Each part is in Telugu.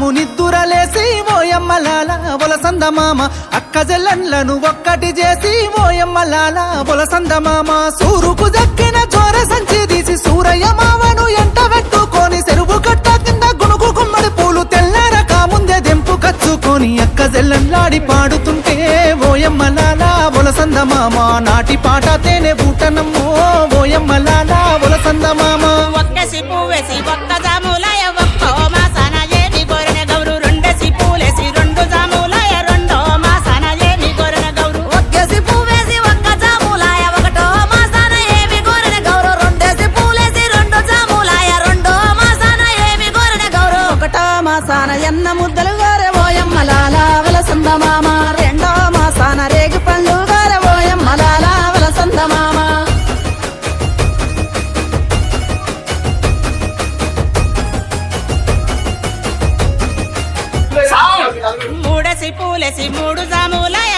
జాము నిద్దురలేసి ఓయమ్మలాల బొలసంద మామ అక్క జల్లన్లను ఒక్కటి చేసి ఓయమ్మలాల బొలసంద మామ. సూరుకు దక్కిన చోర సంచి తీసి సూరయ్య మామను ఎంట పెట్టుకొని చెరువు కట్ట కింద గునుగు గుమ్మడి పూలు తెల్లార ముందే దెంపు కచ్చుకొని అక్క జల్లన్లాడి పాడుతుంటే ఓయమ్మలాల బొలసంద మామ. నాటి పాట తేనె బూటనమ్మో ఓయమ్మలాల బొలసంద మామ. ఒక్క సిపు వేసి ఒక్క జాములయ ఒక్క మాసాన ఎన్న ముద్దలు గారె ఓయమ్మలాల వలసంద మామ. రెండో మాసాన రేగి పండ్లు గారె ఓయమ్మలాల వలసంద మామ. మూడేసి పూలేసి మూడు జాములాయ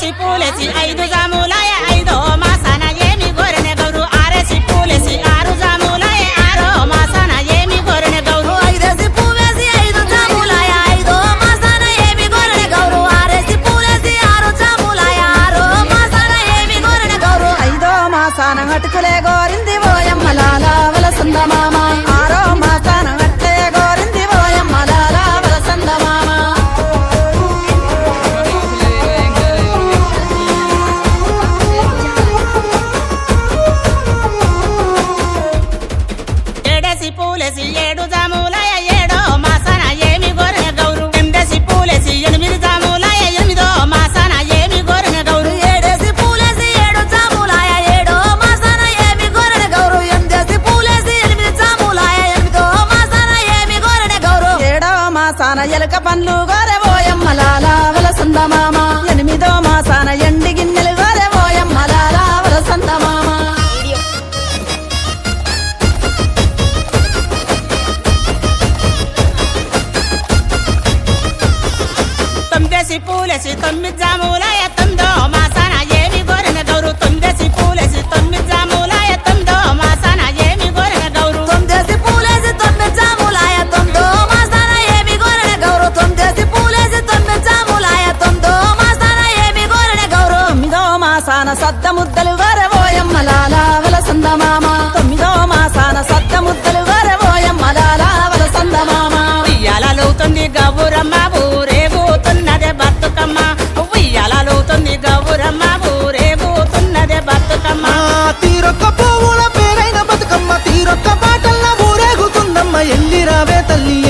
ఐదేసి పూలసి ఐదు జాములాయ గిన్నెలు గోరబోయమ్మ లాలావల సందమామ ఎనిమిదో మాసాన ఎండి గిన్నెలు గోరబోయమ్మ లాలావల సందమామ తొమ్మిదేసి పూలేసి తొమ్మిది జాములాయ తొమ్మిదో మాసాన ఏమి గోరిన గౌరు. తొమ్మిదేసి పూలేసి తొమ్మిది జాములా தள்ளியே